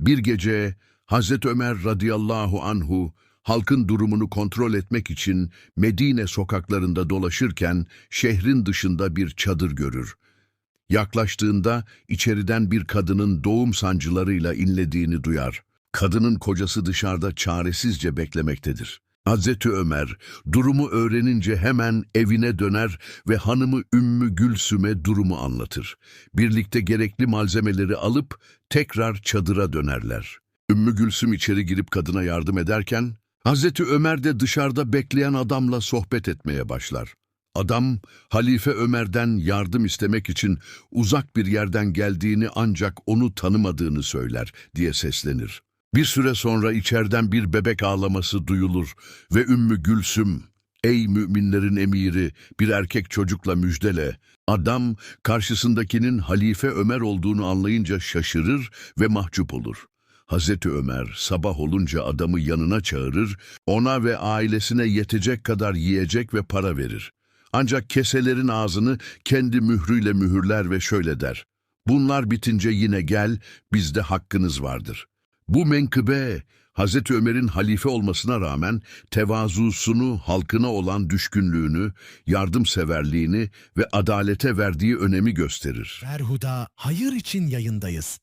Bir gece Hazreti Ömer radıyallahu anhu halkın durumunu kontrol etmek için Medine sokaklarında dolaşırken şehrin dışında bir çadır görür. Yaklaştığında içeriden bir kadının doğum sancılarıyla inlediğini duyar. Kadının kocası dışarıda çaresizce beklemektedir. Hazreti Ömer durumu öğrenince hemen evine döner ve hanımı Ümmü Gülsüm'e durumu anlatır. Birlikte gerekli malzemeleri alıp tekrar çadıra dönerler. Ümmü Gülsüm içeri girip kadına yardım ederken Hazreti Ömer de dışarıda bekleyen adamla sohbet etmeye başlar. Adam, Halife Ömer'den yardım istemek için uzak bir yerden geldiğini ancak onu tanımadığını söyler diye seslenir. Bir süre sonra içeriden bir bebek ağlaması duyulur ve Ümmü Gülsüm, ''Ey müminlerin emiri, bir erkek çocukla müjdele.'' Adam, karşısındakinin Halife Ömer olduğunu anlayınca şaşırır ve mahcup olur. Hazreti Ömer sabah olunca adamı yanına çağırır, ona ve ailesine yetecek kadar yiyecek ve para verir. Ancak keselerin ağzını kendi mührüyle mühürler ve şöyle der. Bunlar bitince yine gel, bizde hakkınız vardır. Bu menkıbe, Hazreti Ömer'in halife olmasına rağmen tevazusunu, halkına olan düşkünlüğünü, yardımseverliğini ve adalete verdiği önemi gösterir. Ferhuda hayır için yayındayız.